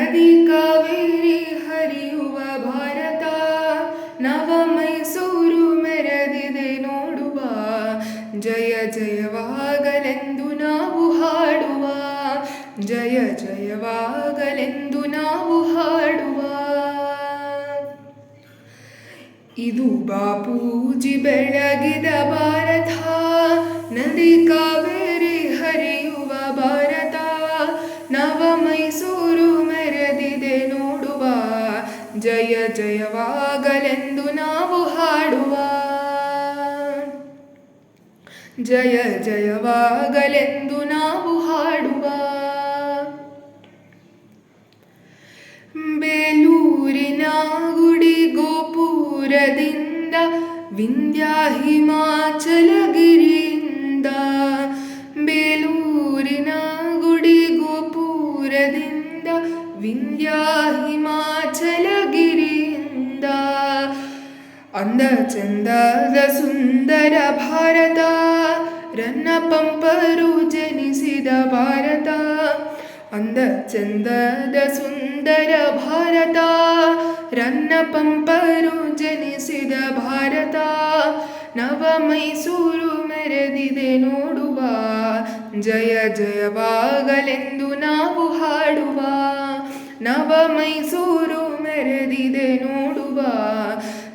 ನದಿ ಕಾವೇರಿ ಹರಿಯುವ ಭಾರತ ನವ ಮೈಸೂರು ಮೆರೆದಿದೆ ನೋಡುವ. ಜಯ ಜಯವಾಗಲೆಂದು ನಾವು ಹಾಡುವ. ಜಯ ಜಯವಾಗಲೆಂದು ನಾವು ಹಾಡುವ. ಇದು ಬಾಪೂಜಿ ಬೆಳಗಿದ ಭಾರತ ಜಯವಾಗಲೆಂದು ನಾವು ಹಾಡುವ ಜಯ ಜಯವಾಗಲೆಂದು ನಾವು ಹಾಡುವ ಬೇಲೂರಿನ ಗುಡಿ ಗೋಪುರದಿಂದ ವಿಂಧ್ಯ ಹಿಮಾಚಲಗಿರಿಯಿಂದ ಚಂದದ ಸುಂದರ ಭಾರತ ರನ್ನ ಪಂಪರು ಜನಿಸಿದ ಭಾರತ. ಅಂದ ಚಂದದ ಸುಂದರ ಭಾರತ ರನ್ನ ಪಂಪರು ಜನಿಸಿದ ಭಾರತ. ನವ ಮೈಸೂರು ಮೆರೆದಿದೆ ನೋಡುವ, ಜಯ ಜಯವಾಗಲೆಂದು ನಾವು ಹಾಡುವ. ನವ ಮೈಸೂರು ಮೆರೆದಿದೆ ನೋಡುವ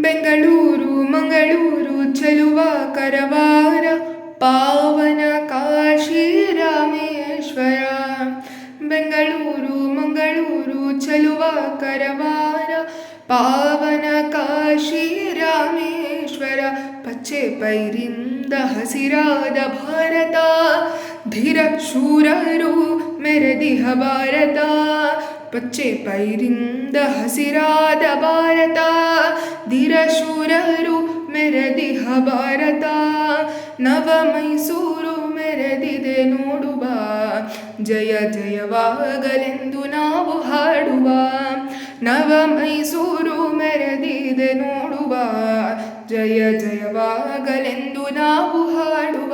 ಬೆಂಗಳೂರು ಮಂಗಳೂರು ಚೆಲುವ ಕರವಾರ ಪಾವನ ಕಾಶಿ ರಾಮೇಶ್ವರ ಬೆಂಗಳೂರು ಮಂಗಳೂರು ಚೆಲುವ ಕರವಾರ ಪಾವನ ಕಾಶಿ ರಾಮೇಶ್ವರ ಪಚ್ಚೆ ಪೈರಿಂದ ಹಸಿರಾದ ಭಾರತ ಧೀರ ಶೂರರು ಮೆರೆದಿಹ ಭಾರತ ಪಚ್ಚೆ ಪೈರಿಂದ ಹಸಿರಾದ ಭಾರತ ಧೀರ ಶೂರರು ಮೆರೆದಿಹ ಭಾರತ ನವ ಮೈಸೂರು ಮೆರೆದಿದೆ ನೋಡುವ, ಜಯ ಜಯವಾಗಲೆಂದು ನಾವು ಹಾಡುವ ನವ ಮೈಸೂರು ಮೆರೆದಿದೆ ನೋಡುವ, ಜಯ ಜಯವಾಗಲೆಂದು ನಾವು ಹಾಡುವ.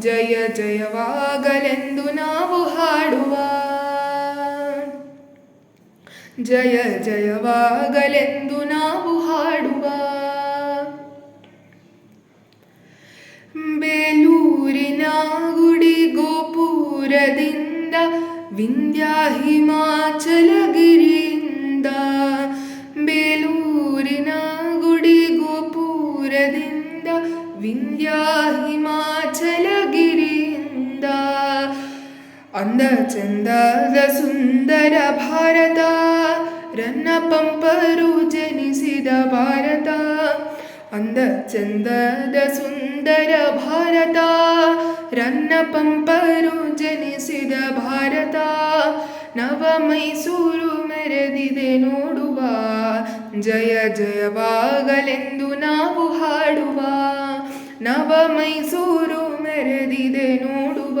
ಜಯ ಜಯವಾಗಲೆಂದು ನಾವು ಹಾಡುವ. ಜಯ ಜಯವಾಗಲೆಂದು ನಾವು ಹಾಡುವ. ಬೇಲೂರಿನ ಗುಡಿ ಗೋಪುರದಿಂದ ವಿಂಧ್ಯ ಹಿಮಾಚಲಗಿರಿಯಿಂದ ಬೇಲೂರಿನ ಗುಡಿ ಗೋಪುರದಿಂದ, ವಿಂಧ್ಯ ಅಂದ ಚಂದದ ಸುಂದರ ಭಾರತ ರನ್ನ ಪಂಪರು ಜನಿಸಿದ ಭಾರತ. ಅಂದ ಚಂದದ ಸುಂದರ ಭಾರತ ರನ್ನ ಪಂಪರು ಜನಿಸಿದ ಭಾರತ. ನವ ಮೈಸೂರು ಮೆರೆದಿದೆ ನೋಡುವ, ಜಯ ಜಯವಾಗಲೆಂದು ನಾವು ಹಾಡುವ. ನವ ಮೈಸೂರು ಮೆರೆದಿದೆ ನೋಡುವ.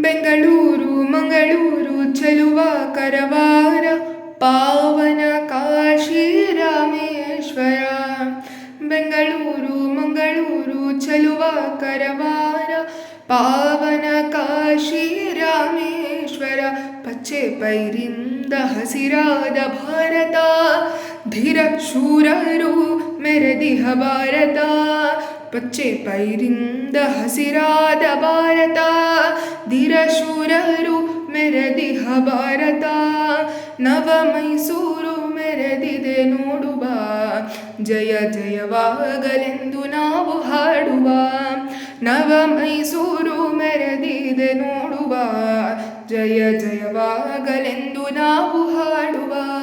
ಬೆಂಗಳೂರು ಮಂಗಳೂರು ಚೆಲುವ ಕರವಾರ ಪಾವನ ಕಾಶಿ ರಾಮೇಶ್ವರ ಬೆಂಗಳೂರು ಮಂಗಳೂರು ಚೆಲುವ ಕರವಾರ ಪಾವನ ಕಾಶಿ ರಾಮೇಶ್ವರ ಪಚ್ಚೆ ಪೈರಿಂದ ಹಸಿರಾದ ಭಾರತ ಧೀರ ಶೂರರು ಮೆರೆದಿಹ ಭಾರತ ಪಚ್ಚೆ ಪೈರಿಂದ ಹಸಿರಾದ ಭಾರತ ಧೀರಶೂರರು ಮೆರೆದಿಹ ಭಾರತ, ನವ ಮೈಸೂರು ಮೆರೆದಿದೆ ನೋಡುವ, ಜಯ ಜಯವಾಗಲೆಂದು ನಾವು ಹಾಡುವ, ನವ ಮೈಸೂರು ಮೆರೆದಿದೆ ನೋಡುವ, ಜಯ ಜಯವಾಗಲೆಂದು ನಾವು ಹಾಡುವ.